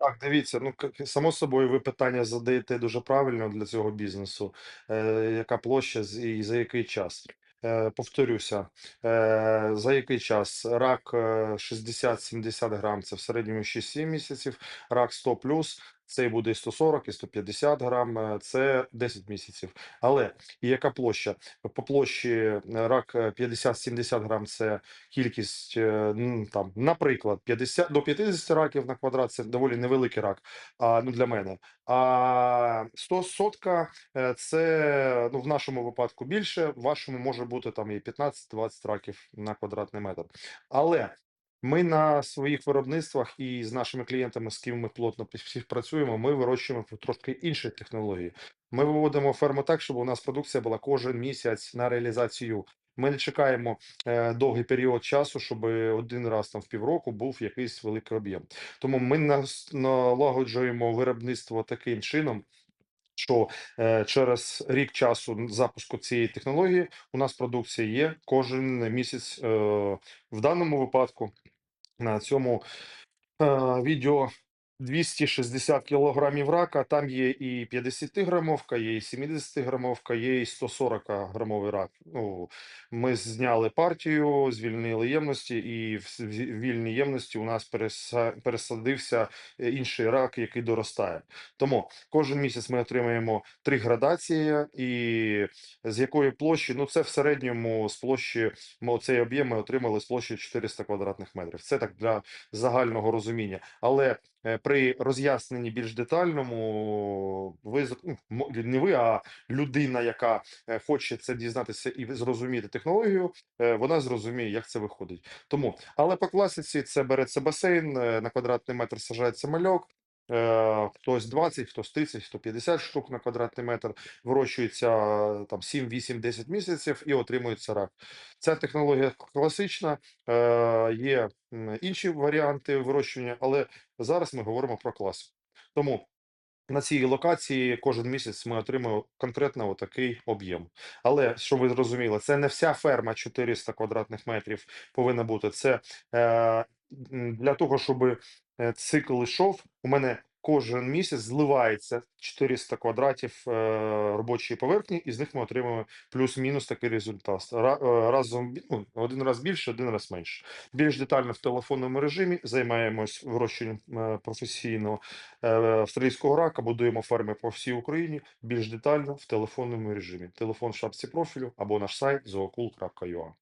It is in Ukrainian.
Так, дивіться, ну само собою, ви питання задаєте дуже правильно для цього бізнесу. Е, яка площа і за який час? Е, повторюся, е, за який час? Рак е, 60-70 грам це в середньому 6-7 місяців, рак 100 плюс це буде і 140, і 150 грам, е, це 10 місяців. Але і яка площа? По площі е, рак е, 50-70 грам це кількість, е, ну, там, наприклад, 50 до 50 раків на квадрат це доволі невеликий рак, а, ну, для мене. А 100 сотка е, це ну, в нашому випадку більше, в вашому може бути там і 15-20 раків на квадратний метр. Але ми на своїх виробництвах і з нашими клієнтами, з ким ми плотно пі- співпрацюємо, ми вирощуємо трошки інші технології. Ми виводимо ферму так, щоб у нас продукція була кожен місяць на реалізацію. Ми не чекаємо е, довгий період часу, щоб один раз там в півроку був якийсь великий об'єм. Тому ми налагоджуємо виробництво таким чином, що е, через рік часу запуску цієї технології у нас продукція є кожен місяць. Е, в даному випадку на цьому е, відео 260 кілограмів рака. Там є і 50-грамовка, є і 70-грамовка, є і 140-грамовий рак. Ну, ми зняли партію, звільнили ємності, і в вільній ємності у нас переса- пересадився е, інший рак, який доростає. Тому кожен місяць ми отримуємо три градації, і з якої площі, ну це в середньому з площі, ми цей об'єм ми отримали з площі 400 квадратних метрів. Це так для загального розуміння. Але при роз'ясненні більш детальному, ви ну, не ви, а людина, яка е, хоче це дізнатися і зрозуміти технологію, е, вона зрозуміє, як це виходить. Тому, але по класиці це береться басейн, е, на квадратний метр сажається мальок. Е, Хтось 20, хтось 30, хто 50 штук на квадратний метр, вирощується е, там 7, 8, 10 місяців і отримується рак. Ця технологія класична, е, є інші варіанти вирощування, але зараз ми говоримо про класику. Тому на цій локації кожен місяць ми отримуємо конкретно отакий об'єм. Але що ви зрозуміли, це не вся ферма 400 квадратних метрів повинна бути. Це для того, щоб цикл йшов, у мене кожен місяць зливається 400 квадратів е, робочої поверхні, і з них ми отримуємо плюс-мінус такий результат. Е, Разом ну, один раз більше, один раз менше. Більш детально в телефонному режимі займаємось вирощенням е, професійно е, австралійського рака, будуємо ферми по всій Україні більш детально в телефонному режимі. Телефон в шапці профілю або наш сайт zookul.ua.